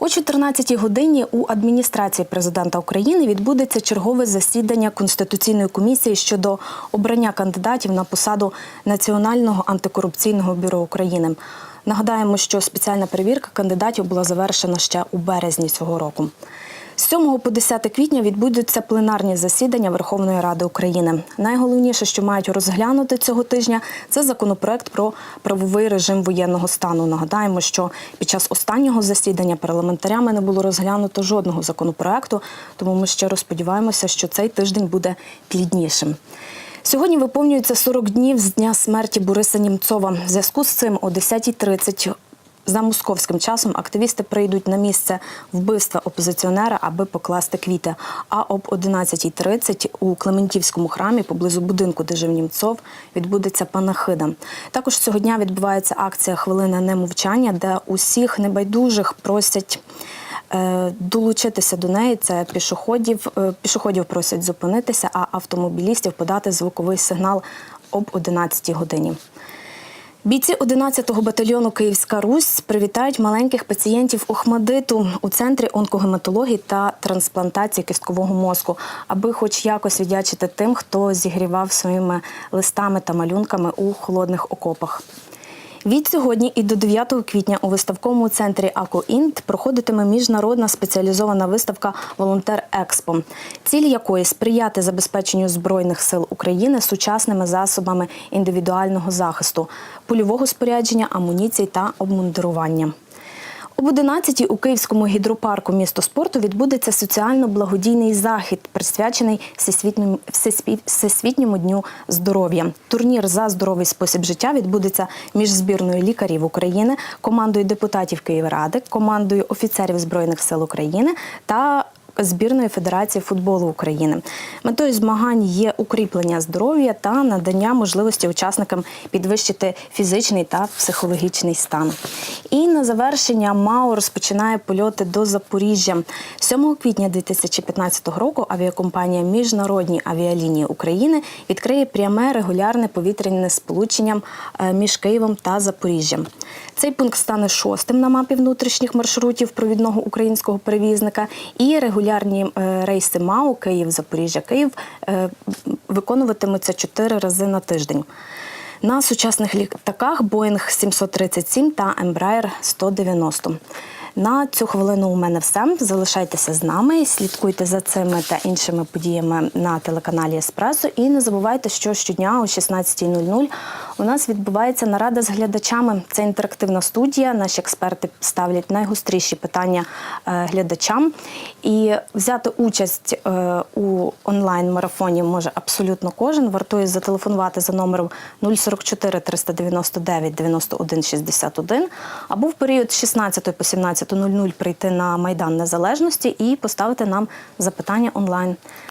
О 14-й годині у адміністрації президента України відбудеться чергове засідання конституційної комісії щодо обрання кандидатів на посаду Національного антикорупційного бюро України. Нагадаємо, що спеціальна перевірка кандидатів була завершена ще у березні цього року. З 7 по 10 квітня відбудуться пленарні засідання Верховної Ради України. Найголовніше, що мають розглянути цього тижня, це законопроект про правовий режим воєнного стану. Нагадаємо, що під час останнього засідання парламентарями не було розглянуто жодного законопроекту, тому ми щиро сподіваємося, що цей тиждень буде пліднішим. Сьогодні виповнюється 40 днів з дня смерті Бориса Німцова. В зв'язку з цим о 10.30 за московським часом активісти прийдуть на місце вбивства опозиціонера, аби покласти квіти. А об 11.30 у Клементівському храмі поблизу будинку, де жив Німцов, відбудеться панахида. Також цього дня відбувається акція Хвилина немовчання, де усіх небайдужих просять. е, Долучитися до неї це пішоходів. е, Пішоходів просять зупинитися, а автомобілістів подати звуковий сигнал об 11 годині. Бійці 11-го батальйону Київська Русь привітають маленьких пацієнтів Охмадиту у центрі онкогематології та трансплантації кісткового мозку, аби хоч якось віддячити тим, хто зігрівав своїми листами та малюнками у холодних окопах. Від сьогодні і до 9 квітня у виставковому центрі «Акоінт» проходитиме міжнародна спеціалізована виставка Волонтер Експо, ціль якої сприяти забезпеченню збройних сил України сучасними засобами індивідуального захисту, польового спорядження, амуніції та обмундирування. Об 11 у Київському гідропарку місто спорту відбудеться соціально-благодійний захід, присвячений Всесвітньому, Всесвіт- Всесвітньому дню здоров'я. Турнір за здоровий спосіб життя відбудеться між збірною лікарів України, командою депутатів Київради, командою офіцерів Збройних сил України та збірної Федерації футболу України. Метою змагань є укріплення здоров'я та надання можливості учасникам підвищити фізичний та психологічний стан. І на завершення МАУ розпочинає польоти до Запоріжжя. 7 квітня 2015 року авіакомпанія Міжнародні авіалінії України відкриє пряме регулярне повітряне сполучення е, між Києвом та Запоріжжям. Цей пункт стане шостим на мапі внутрішніх маршрутів провідного українського перевізника. І регулярні е, рейси МАУ Київ, Запоріжжя, Київ е, виконуватимуться чотири рази на тиждень. На сучасних літаках Boeing 737 та Embraer 190. На цю хвилину у мене все. Залишайтеся з нами, слідкуйте за цими та іншими подіями на телеканалі Еспресо. І не забувайте, що щодня о 16.00 у нас відбувається нарада з глядачами. Це інтерактивна студія. Наші експерти ставлять найгостріші питання е, глядачам. І взяти участь е, у онлайн-марафоні може абсолютно кожен. Вартує зателефонувати за номером 044 399 91 61 або в період з 16 по 17.00 прийти на Майдан Незалежності і поставити нам запитання онлайн.